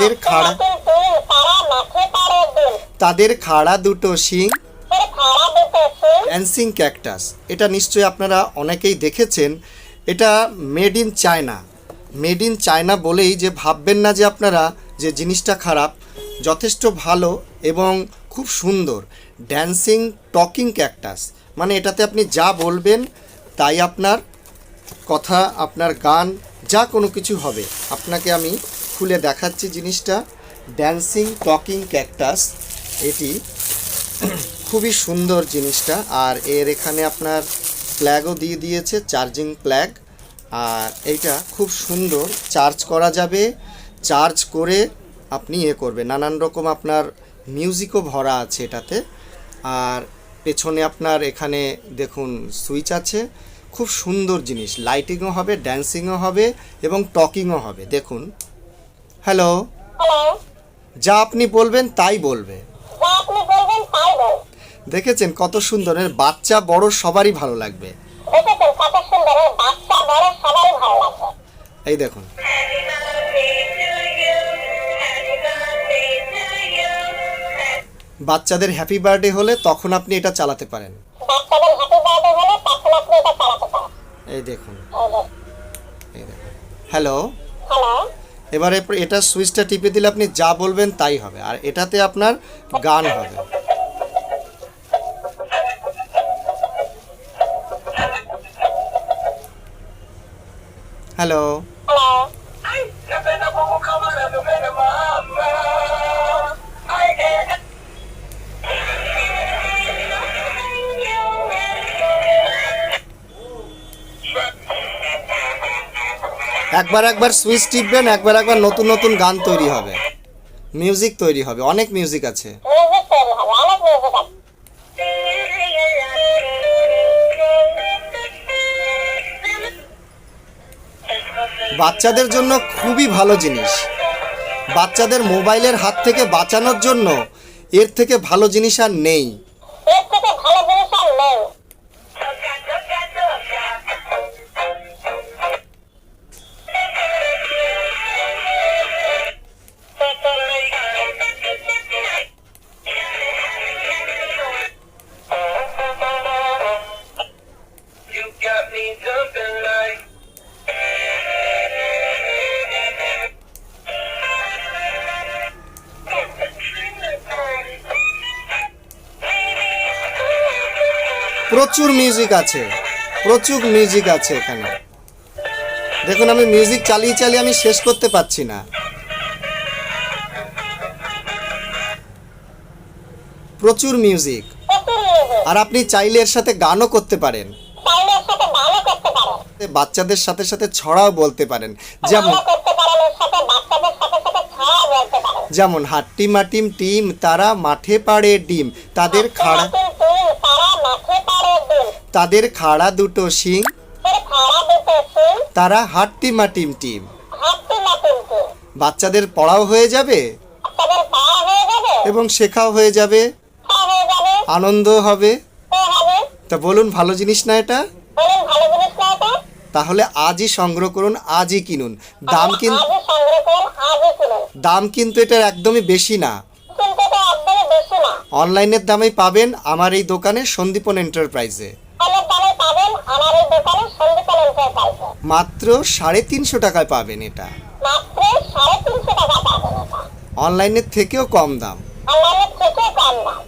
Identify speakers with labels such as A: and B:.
A: তাদের খাড়া তাদের খাড়া দুটো শিং ড্যান্সিং ক্যাকটাস। এটা নিশ্চয়ই আপনারা অনেকেই দেখেছেন। এটা made in China. Made in China বলেই যে ভাববেন না যে আপনারা যে জিনিসটা খারাপ, যথেষ্ট ভালো এবং খুব সুন্দর। Dancing talking cactus. মানে এটাতে আপনি যা বলবেন, তাই আপনার কথা, আপনার গান, যা কোনো কিছু হবে। আপনাকে আমি খুলে দেখাচ্ছি জিনিসটা। ড্যান্সিং টকিং ক্যাকটাস এটি খুবই সুন্দর জিনিসটা। আর এর এখানে আপনার প্ল্যাগও দিয়ে দিয়েছে চার্জিং প্ল্যাগ আর এইটা খুব সুন্দর। চার্জ করা যাবে। চার্জ করে আপনি ইয়ে করবে নানান রকম আপনার মিউজিকও ভরা আছে এটাতে। আর পেছনে আপনার এখানে দেখুন সুইচ আছে। খুব সুন্দর জিনিস। লাইটিংও হবে ড্যান্সিংও হবে এবং টকিংও হবে। দেখুন। হ্যালো যা আপনি বলবেন তাই বলবে। দেখেছেন কত সুন্দর এর বাচ্চা বড় সবারই ভালো লাগবে। এই দেখুন। বাচ্চাদের হ্যাপি বার্থডে হলে তখন আপনি এটা চালাতে পারেন। এই দেখুন। এই দেখুন। হ্যালো এবারে এটা সুইচটা টিপে দিলে আপনি যা বলবেন তাই হবে, আর এটাতে আপনার গান হবে। হ্যালো। একবার একবার সুইচ টিপবেন, একবার একবার নতুন নতুন গান তৈরি হবে। মিউজিক তৈরি হবে, অনেক মিউজিক আছে। বাচ্চাদের জন্য খুবই ভালো জিনিস। বাচ্চাদের মোবাইলের হাত থেকে বাঁচানোর জন্য এর থেকে ভালো জিনিস আর নেই।
B: এর থেকে ভালো জিনিস আর নেই।
A: প্রচুর মিউজিক আছে। প্রচুর মিউজিক আছে এখানে। দেখুন, আমি মিউজিক চালিয়ে চালিয়ে আমি শেষ করতে পারছি না। প্রচুর মিউজিক আর আপনি চাইলে এর সাথে গানও করতে পারেন। বাচ্চাদের সাথে সাথে ছড়াও বলতে পারেন। যেমন যেমন হাট্টি মাটিম টিম তারা মাঠে পাড়ে ডিম। তাদের খাড়া
B: নতুন টিম তারা মাঠে পাড়ে দিন
A: তাদের খাড়া দুটো শিং তারা হাট্টি মাটিম টিম।
B: টিম
A: বাচ্চাদের পড়াও হয়ে যাবে এবং শেখাও হয়ে যাবে। আনন্দ হবে।
B: তা
A: বলুন ভালো জিনিস না এটা? তাহলে আজই সংগ্রহ করুন আজই কিনুন। দাম কিন্তু দাম কিন্তু এটার একদমই বেশি না। অনলাইনের দামেই পাবেন আমার এই দোকানে সন্দীপন এন্টারপ্রাইজে।
B: পাবেন আমার এই দোকানে এন্টারপ্রাইজে
A: মাত্র সাড়ে তিনশো টাকায় পাবেন এটা।
B: মাত্র সাড়ে তিনশো টাকা পাবেন এটা।
A: অনলাইনের থেকেও কম দাম।
B: অনলাইনের থেকেও কম দাম।